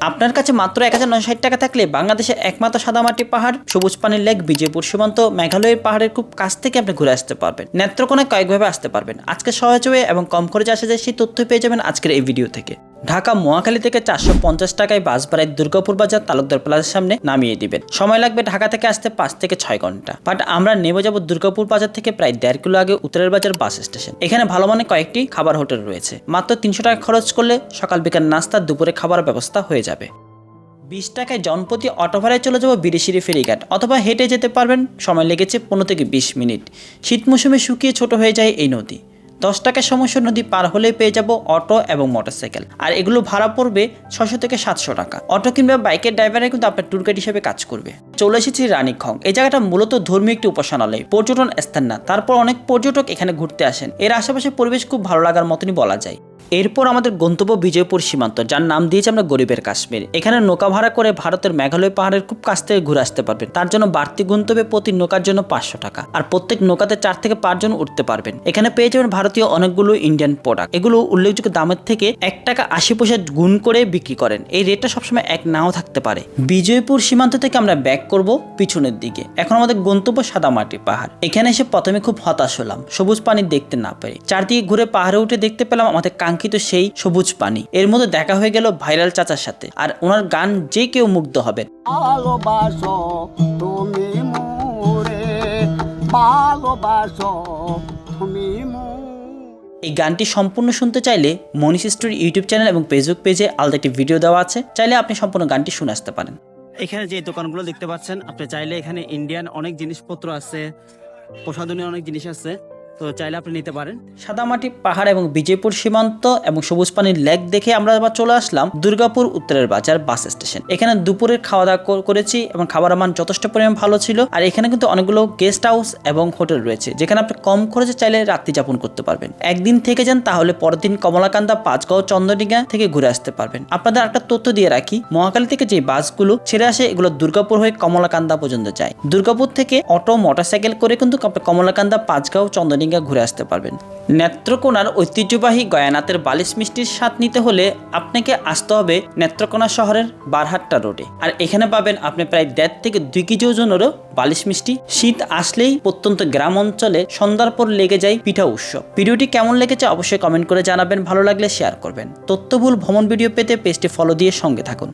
আপনার কাছে মাত্র এক হাজার নয় টাকা থাকলে বাংলাদেশের একমাত্র সাদামাটি পাহাড়, সবুজ পানির লেক, বিজয়পুর সীমান্ত, মেঘালয়ের পাহাড়ের খুব কাছ থেকে আপনি ঘুরে আসতে পারবেন। নেত্রকোনায় কয়েকভাবে আসতে পারবেন। আজকে সহজ হয়ে এবং কম খরচে আসা যায় সেই তথ্য পেয়ে যাবেন আজকের এই ভিডিও থেকে। ঢাকা মহাখালী থেকে চারশো পঞ্চাশ টাকায় বাস ভাড়ায় দুর্গাপুর বাজার তালুকদার প্লাজার সামনে নামিয়ে দিবেন। সময় লাগবে ঢাকা থেকে আসতে পাঁচ থেকে ছয় ঘণ্টা। বাট আমরা নেমে যাব দুর্গাপুর বাজার থেকে প্রায় দেড় কিলো আগে উত্তরের বাজার বাস স্টেশন। এখানে ভালো মানে কয়েকটি খাবার হোটেল রয়েছে। মাত্র তিনশো টাকা খরচ করলে সকাল বিকাল নাস্তা, দুপুরে খাবার ব্যবস্থা হয়ে যাবে। বিশ টাকায় জনপ্রতি অটো ভাড়ায় চলে যাব বিরিশিরি ফেরিঘাট। অথবা হেঁটে যেতে পারবেন। সময় লেগেছে পনেরো থেকে বিশ মিনিট। শীত মৌসুমে শুকিয়ে ছোট হয়ে যায় এই নদী। দশ টাকা সমস্যা নদী পার হলেই পেয়ে যাব অটো এবং মোটরসাইকেল। আর এগুলো ভাড়া পড়বে ছশো থেকে সাতশো টাকা। অটো কিংবা বাইকের ড্রাইভারে কিন্তু আপনার ট্যুর গাইড হিসেবে কাজ করবে। চলে এসেছি রানীক্ষং এই জায়গাটা মূলত ধর্মীয় একটি উপাসনালয়। পর্যটন স্থান না। তারপর অনেক পর্যটক এখানে ঘুরতে আসেন। এর আশেপাশে পরিবেশ খুব ভালো লাগার মতনই বলা যায়। এরপর আমাদের গন্তব্য বিজয়পুর সীমান্ত, যার নাম দিয়েছে আমরা গরিবের কাশ্মীর। এখানে নৌকা ভাড়া করে ভারতের মেঘালয় পাহাড়ের খুব কাছ থেকে ঘুরে আসতে পারবেন। তার জন্য বাড়তি গন্তব্যে প্রতি নৌকার জন্য পাঁচশো টাকা। আর প্রত্যেক নৌকাতে চার থেকে পাঁচজন উঠতে পারবেন। এখানে পেয়ে যাবেন ভারতীয় অনেকগুলো ইন্ডিয়ান প্রোডাক্ট এগুলো উল্লেখযোগ্য দামের থেকে এক টাকা আশি পয়সা গুণ করে বিক্রি করেন। এই রেটটা সবসময় এক নাও থাকতে পারে। বিজয়পুর সীমান্ত থেকে আমরা ব্যাক করব পিছনের দিকে। এখন আমাদের গন্তব্য সাদামাটি পাহাড়। এখানে এসে প্রথমে খুব হতাশ হলাম। সবুজ পানি দেখতে না পেরে। চারদিকে ঘুরে পাহাড়ে উঠে দেখতে পেলাম আমাদের কাঙ্ক্ষিত সেই সবুজ পানি। এর মধ্যে দেখা হয়ে গেল ভাইরাল চাচার সাথে। আর ওনার গান যে কেউ মুগ্ধ হবে। ভালোবাসো তুমি মোরে ভালোবাসো তুমি এই গানটি সম্পূর্ণ শুনতে চাইলে মনীষ স্টোরি ইউটিউব চ্যানেল এবং ফেসবুক পেজে আলাদা একটি ভিডিও দেওয়া আছে। চাইলে আপনি সম্পূর্ণ গানটি শুনে আসতে পারেন। এখানে যে দোকানগুলো দেখতে পাচ্ছেন আপনি চাইলে এখানে ইন্ডিয়ান অনেক জিনিসপত্র আছে প্রসাধনী অনেক জিনিস আছে। তো চাইলে আপনি নিতে পারেন। সাদামাটি, পাহাড় এবং বিজয়পুর সীমান্ত এবং সবুজ পানির লেক দেখে আমরা আবার চলে আসলাম দুর্গাপুর উত্তরের বাজার বাস স্টেশন। এখানে দুপুরের খাওয়া দাওয়া করেছি এবং খাবার মান যথেষ্ট পরিমাণ ভালো ছিল। আর এখানে কিন্তু অনেকগুলো গেস্ট হাউস এবং হোটেল রয়েছে, যেখানে আপনি কম খরচে চাইলে রাত্রি যাপন করতে পারবেন। একদিন থেকে যান তাহলে পরের দিন কমলাকান্দা, পাঁচগাঁও চন্দ্রডিঙ্গা থেকে ঘুরে আসতে পারবেন। আপনাদের একটা তথ্য দিয়ে রাখি মহাকালী থেকে যে বাসগুলো ছেড়ে আসে, এগুলো দুর্গাপুর হয়ে কমলাকান্দা পর্যন্ত যায়। দুর্গাপুর থেকে অটো, মোটরসাইকেল করে কিন্তু কমলাকান্দা, পাঁচগাঁও চন্দ্রডিঙ্গা ঘুরে আসতে পারবেন। নেত্রকোনার ঐতিহ্যবাহী গয়ানাতের বালিশ মিষ্টির স্বাদ নিতে হলে আপনাকে আসতে হবে নেত্রকোনা শহরের বারহাট্টা রোডে। আর এখানে পাবেন আপনি প্রায় দেড় থেকে দুই কেজি ওজনেরও বালিশ মিষ্টি। শীত আসলেই প্রত্যন্ত গ্রাম অঞ্চলে সন্ধ্যার পর লেগে যায় পিঠা উৎসব। ভিডিওটি কেমন লেগেছে অবশ্যই কমেন্ট করে জানাবেন, ভালো লাগলে শেয়ার করবেন। তথ্যভুল ভ্রমণ ভিডিও পেতে পেজটি ফলো দিয়ে সঙ্গে থাকুন।